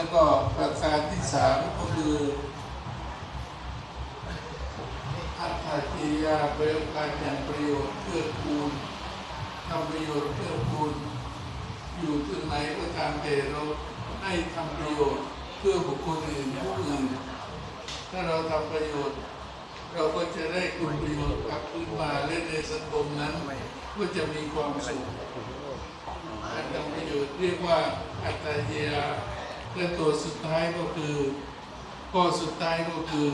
แล้วก็ประการที่สามก็คืออัตถากิริยาประโยชน์การอย่างประโยชน์เพื่อคูณทำประโยชน์เพื่อคูณอยู่ที่ไหนก็ตามแต่เราให้ทำประโยชน์เพื่อบุคคลอื่นผู้อื่นถ้าเราทำประโยชน์ เราก็จะได้คุณประโยชน์กลับคืนมาและในสังคมนั้น ก็จะมีความสุขการทำประโยชน์เรียกว่าอัตตาเยีย และตัวสุดท้ายก็คือข้อสุดท้ายก็คือ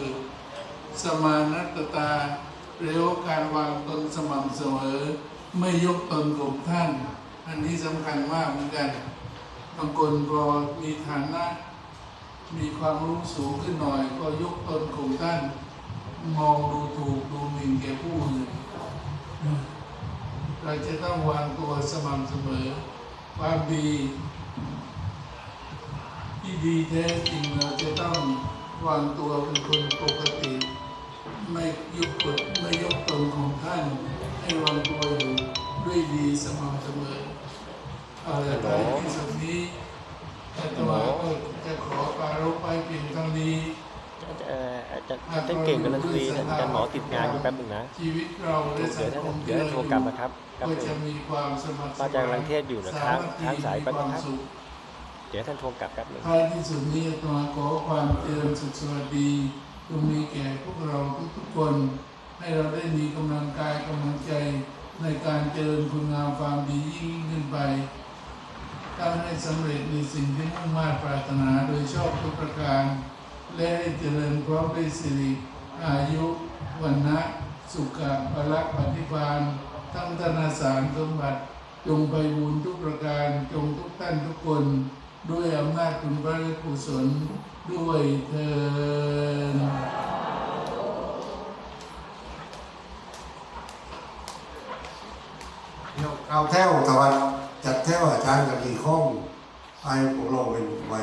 สมานัตตาเรียกว่าการวางตนสม่ำเสมอ ไม่ยกตนข่มท่าน อันนี้สำคัญมากเหมือนกันบางคนพอมีฐานะ มีความรู้สูงขึ้นหน่อย ก็ยกตนข่มท่าน มองดูถูกดูหมิ่นแก่ผู้อื่นเราจะต้องวางตัวสม่ำเสมอ ความดี ที่ดีแท้จริงเราจะต้องวางตัวเป็นคนปกติ ไม่ยกกดไม่ยกตนของท่าน ให้วางตัวอยู่ด้วยดีสม่ำเสมอเอาละท้ายที่สุดนี้อาตมาก็จะขอปรารภไปเพียงเท่านี้เอ่ออาจารย์ท่านเก่งกับดนตรีนะอาจารย์หมอติดงานอยู่แป๊บหนึ่งนะชีวิตเราและสัเดี๋ยวงคมเดี๋ยวโทรกลับนะครับแป๊บก็หนึจะงมีความสมัครสอาจารย์กำลังเทศอยู่นะครับสามัคคีทางสายแป๊บนึงมีครับวามสุข เดี๋ยวท่านโทรกลับแป๊บหนึ่งท้ายที่สุดนี้ตมาขอความเจริญสุขสวัสดีจงมีแก่พวกเราทุกๆคน ให้เราได้มีกำลังกายกำลังใจในการเจริญคุณงามความดียิ่งขึ้นไปตั้งให้สำเร็จในสิ่งที่มุ่งมา่ปรารถนาโดยชอบทุกประการ และให้เจริญพร้อมด้วยสิริอายุวันนะสุขะพละปฏิภาณทั้งธนาสารสมบัติ จงไปบุญทุกประการ จงทุกท่านทุกคน ด้วยอำนาจคุณพระกุศลด้วยเธอเอาแถวตะวันจัดแถวอาจารย์กับอีกห้องไอ้พวกเราเป็นไว้